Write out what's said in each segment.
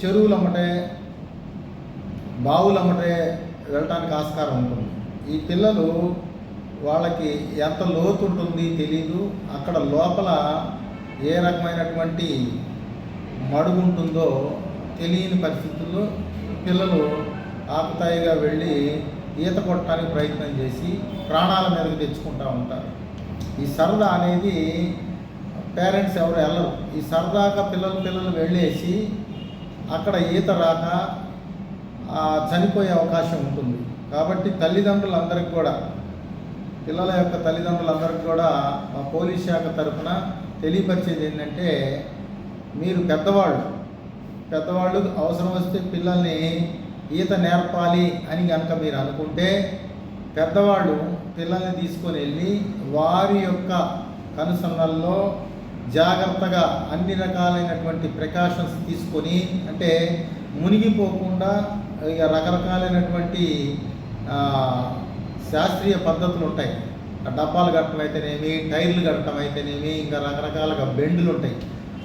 చెరువులమ్మటే బావులమ్మటే వెళ్ళటానికి ఆస్కారం ఉంటుంది. ఈ పిల్లలు వాళ్ళకి ఎంత లోతు ఉంటుంది తెలీదు. అక్కడ లోపల ఏ రకమైనటువంటి మడుగు ఉంటుందో తెలియని పరిస్థితుల్లో పిల్లలు ఆకుతాయిగా వెళ్ళి ఈత కొట్టడానికి ప్రయత్నం చేసి ప్రాణాల మీదకి తెచ్చుకుంటూ ఉంటారు. ఈ సరదా అనేది పేరెంట్స్ ఎవరు వెళ్ళరు. ఈ సరదాగా పిల్లలు పిల్లలు వెళ్ళేసి అక్కడ ఈత రాక చనిపోయే అవకాశం ఉంటుంది. కాబట్టి తల్లిదండ్రులందరికీ కూడా పిల్లల యొక్క తల్లిదండ్రులందరికీ కూడా మా పోలీస్ శాఖ తరఫున తెలియపరిచేది ఏంటంటే మీరు పెద్దవాళ్ళు పెద్దవాళ్ళు అవసరం వస్తే పిల్లల్ని ఈత నేర్పాలి అని కనుక మీరు అనుకుంటే పెద్దవాళ్ళు పిల్లల్ని తీసుకొని వెళ్ళి వారి యొక్క కనుసన్నల్లో జాగ్రత్తగా అన్ని రకాలైనటువంటి ప్రికాషన్స్ తీసుకొని అంటే మునిగిపోకుండా ఇక రకరకాలైనటువంటి శాస్త్రీయ పద్ధతులు ఉంటాయి. డబ్బాలు కట్టడం అయితేనేమి టైర్లు కట్టడం అయితేనేమి ఇంకా రకరకాలుగా బెండులు ఉంటాయి.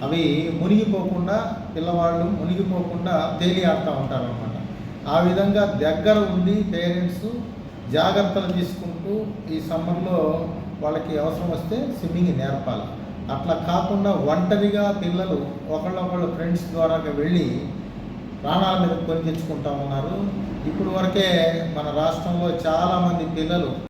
అవి మునిగిపోకుండా పిల్లవాళ్ళు మునిగిపోకుండా తేలి ఆడుతూ ఉంటారు అనమాట ఆ విధంగా దగ్గర ఉండి పేరెంట్స్ జాగ్రత్తలు తీసుకుంటూ ఈ సమ్మర్లో వాళ్ళకి అవసరం వస్తే స్విమ్మింగ్ నేర్పాలి. అట్లా కాకుండా ఒంటరిగా పిల్లలు ఒకళ్ళొకళ్ళు ఫ్రెండ్స్ ద్వారా వెళ్ళి ప్రాణాల మీద కొని తెచ్చుకుంటా ఉన్నారు. ఇప్పుడు వరకే మన రాష్ట్రంలో చాలామంది పిల్లలు